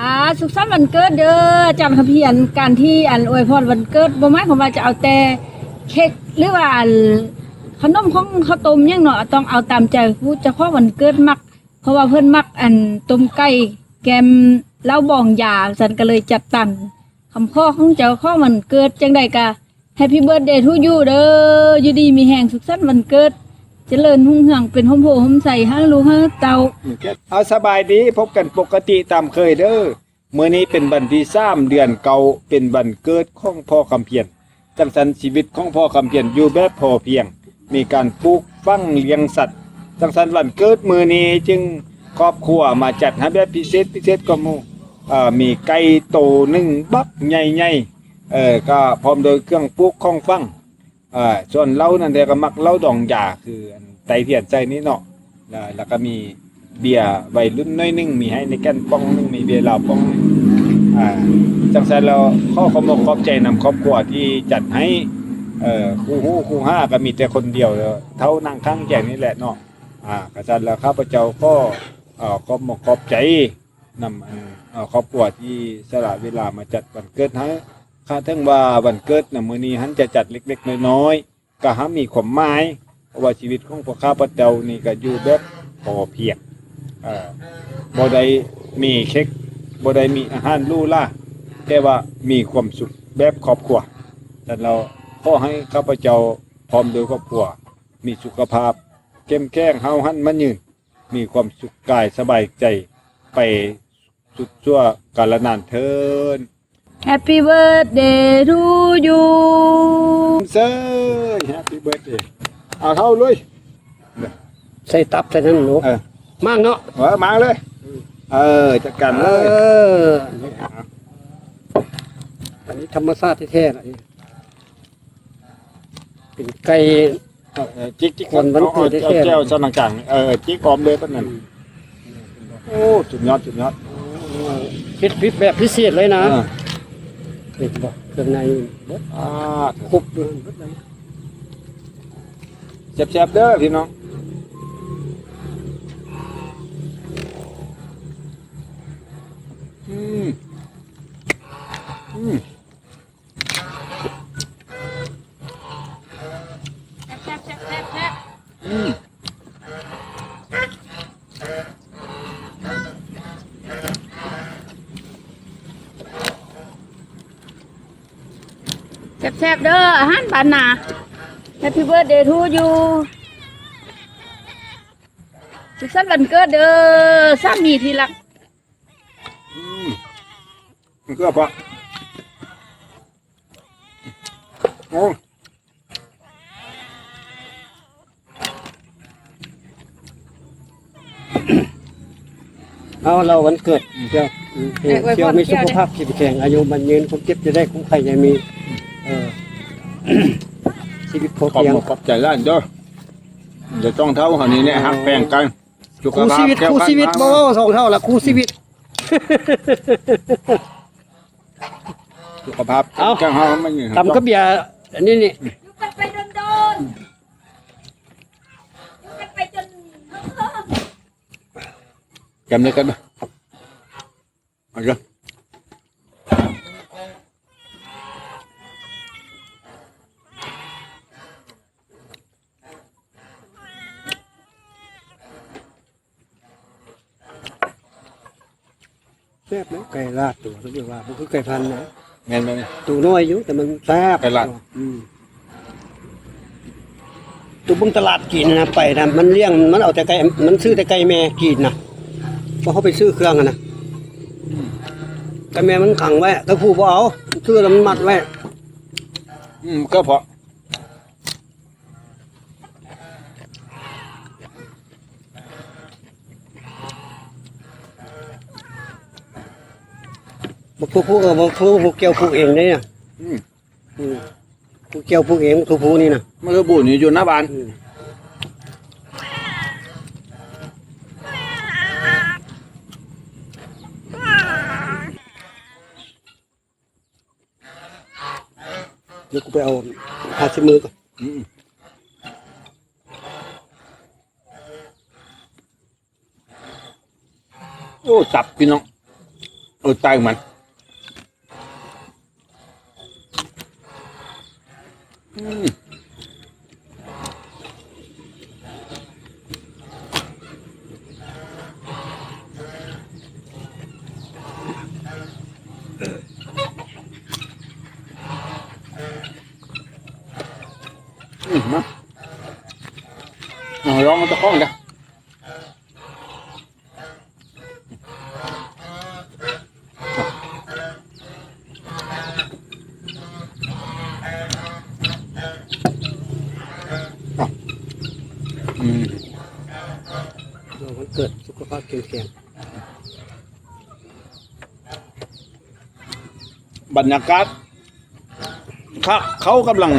อ่าสุขสันต์วันเกิดเด้อจำทะเพียนการที่อันอวยพรวันเกิดบ่หมายความว่าจะเอาแต่เค้กหรือว่าอันขนมของข้าวต้มยังเนาะต้องเอาตามใจผู้เจ้าของวันเกิดมัก เพราะว่าเพิ่นมักอันต้มไก่แกมเล้าบองยาฉันก็เลยจัดตั้งคำข้อของเจ้าข้อวันเกิดจังใดกะ Happy birthday to you เด้ออยู่ดีมีแห่งสุขสันต์วันเกิด เจริญหุ่งเหืองเป็นหมโพหมใส่ห้างลูกห้างเตาเอาสบายดีพบกันปกติตามเคยเด้อเมื้อนี้เป็นวันที่3เดือนเก่าเป็นวันเกิดของพ่อคำเพียรจังสันชีวิตของพ่อคำเพียรอยู่แบบพอเพียง มีการปลูกฟังเลี้ยงสัตว์จังสันวันเกิดมือนี้จึงครอบครัวมาจัดให้แบบพิเศษพิเศษก็มูมีไก่โตหนึ่งบักใหญ่ๆเอ่อก็พร้อมโดยเครื่องปลูกของฟัง เอ่อส่วนเหล้านั่นเดียก็มักเหล้าดองยาคือไตเทียนใจนี้เนาะแล้วก็มีเบียร์วัยรุ่นน้อยนึงมีให้ในแกันป้องนึงมีเบียร์เหล้าป้องนึงอ่าจังซั่นแล้วข้อขอบอกขอบใจนำครอบครัวที่จัดให้เอ่อคู่ฮู้คู่ห้าก็มีแต่คนเดียวเท่านั่งข้างแก่นี่แหละเนาะอ่ากระซันแล้วข้าพเจ้าก็เอ่อขอบมกขอบใจนำอันเอ่อครอบครัวที่สละเวลามาจัดวันเกิดให้ ข้าถึงว่าวันเกิดนะมือนี้หันจะจัดเล็กๆน้อยๆก็หามีความหมายเพราะว่าชีวิตของพวกข้าพเจ้านี่ก็อยู่แบบพอเพียงบ่ได้มีเค้กบ่ได้มีอาหารหรูล่าแต่ว่ามีความสุขแบบครอบครัวแต่เราขอให้ข้าพเจ้าพร้อมโดยครอบครัว มีสุขภาพเข้มแข็งเฮาหันมันยืน มีความสุขกายสบายใจไปสุดชั่วกาลนานเทิน Happy birthday to you เซยแฮปปี้เบิร์ดเดย์เอาเข้าเลยใส่ตับใส่นั่นหนูเออมากเนาะเออมาเลย เออจัดการเอเลยออันนี้ธรรมชาติแท้ๆล่ะนี่เป็นไก่ เออจิกจิกคนวันเกิดได้เอาแค่แก้วสนังกังเออจิกออมเลยปะนั่นโอ้สุดยอดสุดยอดพิษพิษแบบพิเศษเลยนะ เออ เห็นบอกเครื่องในเบิดอ่าครบเลยเบิดเลยแซ่บๆเด้อพี่น้องอืมอืม อืม แซ่บๆเด้ออาหารบานนา Happy birthday to you สุขสันต์วันเกิดเด้อสามีที่รักอืมมันก็พอโอ้เอาเราวันเกิดเที่ยวอืมเที่ยวมีสุขภาพเข้มแข็งอายุมันยืนคนเจ็บจะได้คุ้มใครจะมีเออ ชีวิตพอขอบเพียง คุณขอบใจล้านเด้อเดี๋ยวต้องเท่าหันนี้เนี่ยหักแป้งกันสุขคู่ภาพชีวิตแก้วคู่ขันชีวิตมาบ่สองเท่าละคู่ชีวิต สุขภาพเอา แก้วเฮามันอยู่ตำกับเบียร์อันนี้นี่อยู่กันไปโดนๆอยู่กันไปจนจำเลยกันเด้อเอาเด้อ แซ่บนะไก่ลาดตัวเขาเรียกว่ามันคือไก่พันธุ์นะแม่นไหมเนี่ย ตัวน้อยอยู่แต่มันแซ่บไก่ลาด อืมตัวเบึงตลาดกินนะไปนะมันเลี้ยงมันเอาแต่ไก่มันซื้อแต่ไก่แม่กินนะเพราะเขาไปซื้อเครื่องอะนะไก่แม่มันขังไว้ถ้าผู้บ่เอาซื้อแล้วมันมัดไว้อืมก็พอ บผู้ผู้เออบ่ผู้ผู้เกี่ยวผู้เองเนี่ยอืมอืมผู้เกี่ยวผู้เองผู้ผู้นี่นะมันก็บูดอยู่หน้าบ้านอืมเดี๋ยวกูไปเอาผ้าเช็ดมือก่อนอืมโอ้จับพี่น้องออตายของมันอืม อืมมาเอาลองมันตะข้องจ้ะอืมเรามันเกิดสุขภาพแข็งแรงบรรยากาศเขาเขากำลัง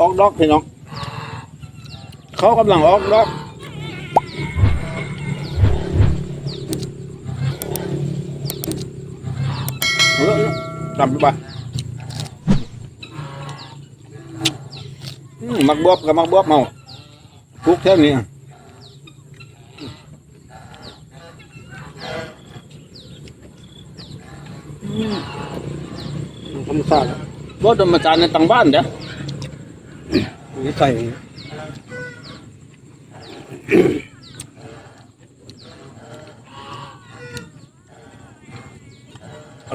ออกดอกพี่น้อง เขากำลังออกดอกเอาละเอาละตามไปบ้านอืมมักบวบกับมักบวบเมาทุกเท่านี้อะอืมธรรมชาติรถธรรมจารย์ในต่างบ้านเด้อ นี่ใส่เอา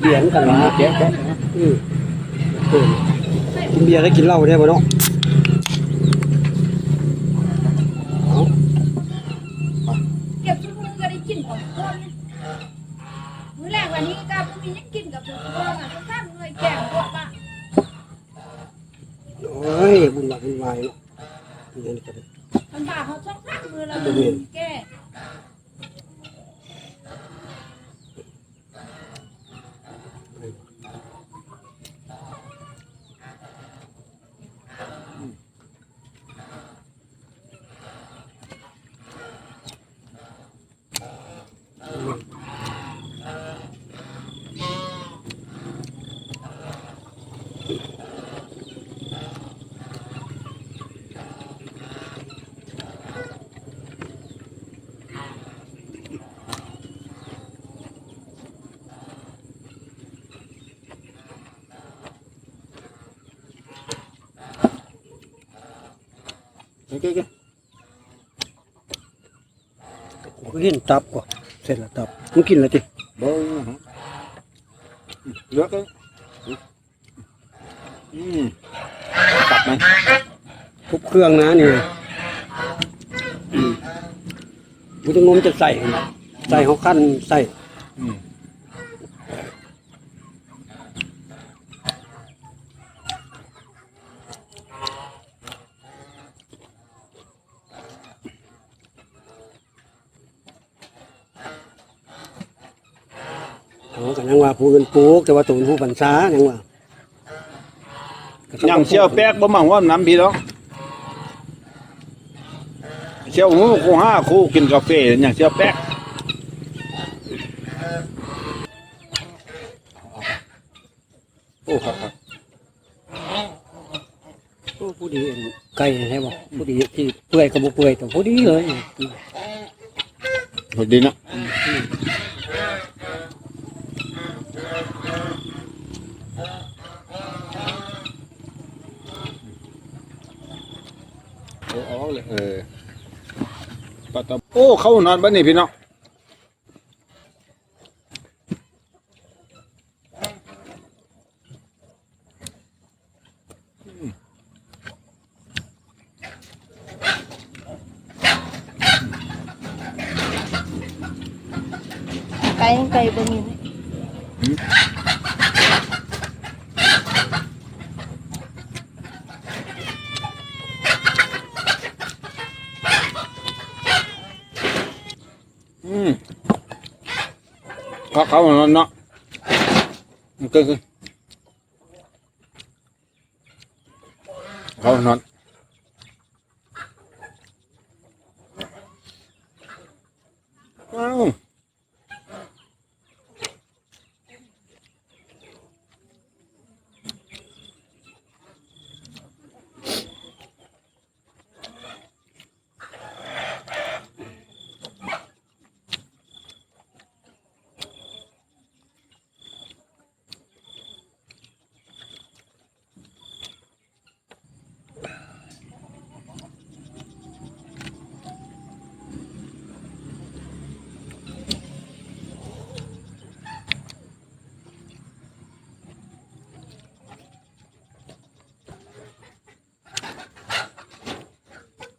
เลยจับสบาย Ờ, เบียร์กันนะแกะแกะอืมเออกินเบียร์ได้กินเหล้าได้บ่เนาะเก็บชุดมือก็ได้กินของคนมื้อแรกวันนี้ก็บ่มีหยังกินกับทุกคนอะต้องทำหน่วยแกงพวกว่าโอ้ยบุญหลักบุญวายเนาะนี่นี่ก็ได้มันบาเขาช่องทักมือเราแก้ เคโอเคผมก็เห็นตับก่อนเสร็จแล้วตับมึงกินแล้วติเบิ้งเลือกเลยอืมตับไหมทุบเครื่องนะนี่อืมมันจะงมจะใส่ ใส่เขาขั้นใส่ อืม ก็ยังว่าผู้เป็นปลูก แต่ว่าตัวเป็นผู้บรรษายังว่าย่างเชี่ยวแป๊กบ่มังว่าน้ำพี่น้องเชี่ยวหูคู่ห้าคู่กินกาแฟอย่างเชี่ยวแป๊กโอ้ครับครับโอ้ผู้ดีไก่ใช่บ่ผู้ดีที่เปื่อยกับบ่เปื่อยแต่ผู้ดีเลยอืมสวัสดีนะโอ้ เอาเลยเออปะตะโอ้เข้านอนบ้านนี่พี่น้องไก่ไก่บ่มี อืม เขาเขานอนเนาะมันก็คือเขานอน อ้าว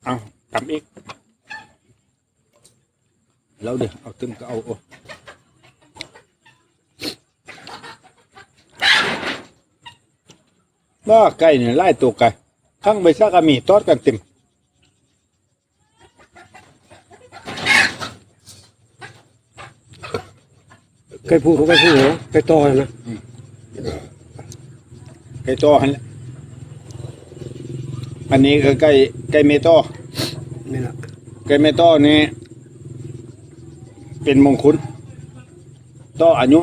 เอาทำอีก แล้วเดี๋ยวเอาตึมก็เอาโอ้ว่าไก่เนี่ยไล่ตัวไก่ข้างใบซากามีทอดกันเต็มไก่พูดเขาไก่พูดเหรอไก่ต่อนะไก่โตอหันแหละอันนี้คือไก่ไก่เมโตอนี่แหละไก่เมโตอนี่ เป็นมงคลต่ออายุ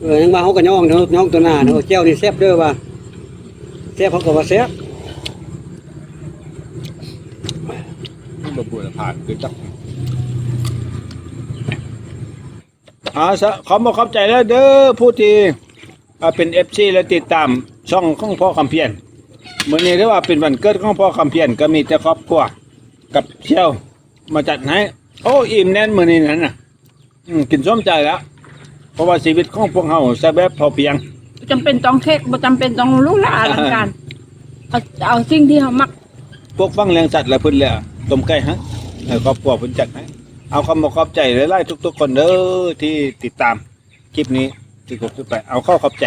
เออยังมาเขาก็ย่องเนาะย่องตัวหน้าเนาะแก้วนี่แซ่บเด้อว่าแซ่บเขาก็ว่าแซ่บมันบ่ปวดผ่านคือจักอ่าสะขอบอกขอบใจแล้วเด้อผู้ที่อ่าเป็น FC และติดตามช่องของพ่อคำเพียรมื้อนี้เรียกว่าเป็นวันเกิดของพ่อคำเพียรก็มีแต่ครอบครัวกับเที่ยวมาจัดให้ โอ้อิ่มแน่นมื้อนี้นั่นน่ะอืมกินส้มใจแล้วเพราะว่าชีวิตของพวกเฮาสแบบพอเพียง จำเป็นต้องเค้กบ่จำเป็นต้องหรู้ลาอลังการเอาเอาสิ่งที่เขามักพวกฟังเลี้ยงสัตว์และเพิ่นแหละต้มไก่ฮะให้ครอบครัวเพิ่นจัดให้เอาคำบอกขอบใจหลายๆทุก ๆ คนเด้อที่ติดตามคลิปนี้ที่ผมพูดไปเอาเข้าขอบใจ